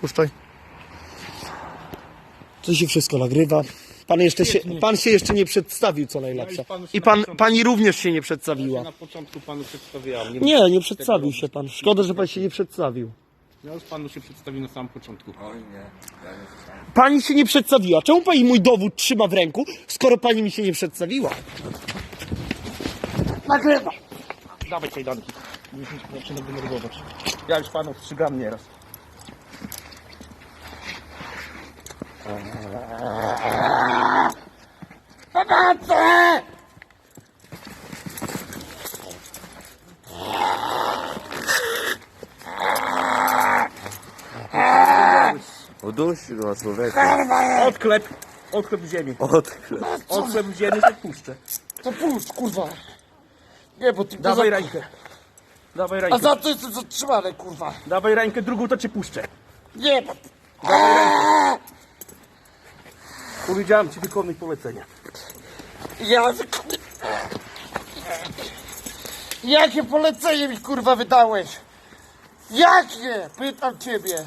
Puszczaj. To się wszystko nagrywa. Pan, jeszcze się, pan się jeszcze nie przedstawił, co najlepsze. I pan, pani również się nie przedstawiła. Na początku panu przedstawiałem. Nie, Nie, nie przedstawił się pan. Szkoda, że pan się nie przedstawił. Ja już panu się przedstawił na samym początku. Pani się nie przedstawiła. Czemu pani mój dowód trzyma w ręku, skoro pani mi się nie przedstawiła? Nagrywa. Dawaj kajdanki. Zaczynam denerwować. Ja już panu strzygam nieraz. Uduś go człowieka. Odklep. Odklep ziemi. Odklep. Odklep w ziemi, to puszczę. To puść, kurwa. Nie, bo ty Dawaj rękę. Dawaj A rękę. za to jestem zatrzymany, kurwa. Dawaj rękę, drugą to cię puszczę. Nie, bo... Powiedziałem ci wykonuj polecenia. Ja... Jakie polecenie mi, kurwa, wydałeś? Jakie? Pytam ciebie.